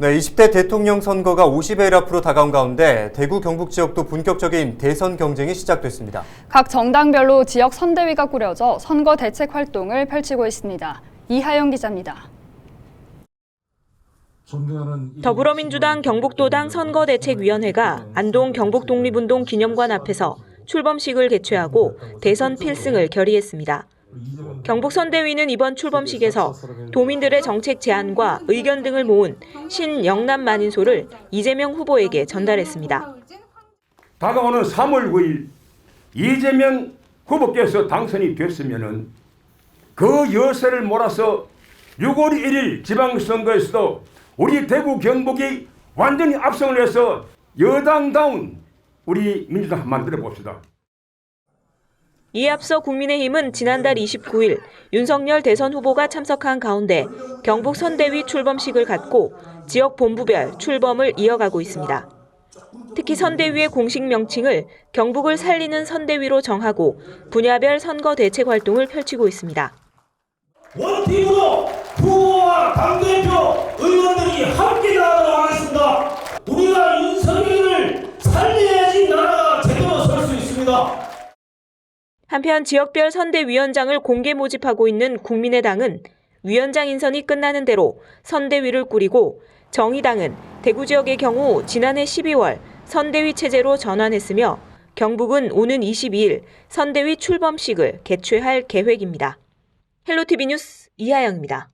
네, 20대 대통령 선거가 50일 앞으로 다가온 가운데 대구 경북 지역도 본격적인 대선 경쟁이 시작됐습니다. 각 정당별로 지역 선대위가 꾸려져 선거 대책 활동을 펼치고 있습니다. 이하영 기자입니다. 더불어민주당 경북도당 선거대책위원회가 안동 경북 독립운동 기념관 앞에서 출범식을 개최하고 대선 필승을 결의했습니다. 경북선대위는 이번 출범식에서 도민들의 정책 제안과 의견 등을 모은 신영남 만인소를 이재명 후보에게 전달했습니다. 다가오는 3월 9일 이재명 후보께서 당선이 됐으면은 그 여세를 몰아서 6월 1일 지방선거에서도 우리 대구 경북이 완전히 압승을 해서 여당다운 우리 민주당 만들어 봅시다. 이에 앞서 국민의힘은 지난달 29일 윤석열 대선 후보가 참석한 가운데 경북 선대위 출범식을 갖고 지역 본부별 출범을 이어가고 있습니다. 특히 선대위의 공식 명칭을 경북을 살리는 선대위로 정하고 분야별 선거 대책 활동을 펼치고 있습니다. 원팀으로 후보와 당대표 의원들이 함께 나아가겠습니다. 우리가 윤석열을 살려야지 나라가 제대로 설 수 있습니다. 한편 지역별 선대위원장을 공개 모집하고 있는 국민의당은 위원장 인선이 끝나는 대로 선대위를 꾸리고 정의당은 대구 지역의 경우 지난해 12월 선대위 체제로 전환했으며 경북은 오는 22일 선대위 출범식을 개최할 계획입니다. 헬로티비 뉴스 이하영입니다.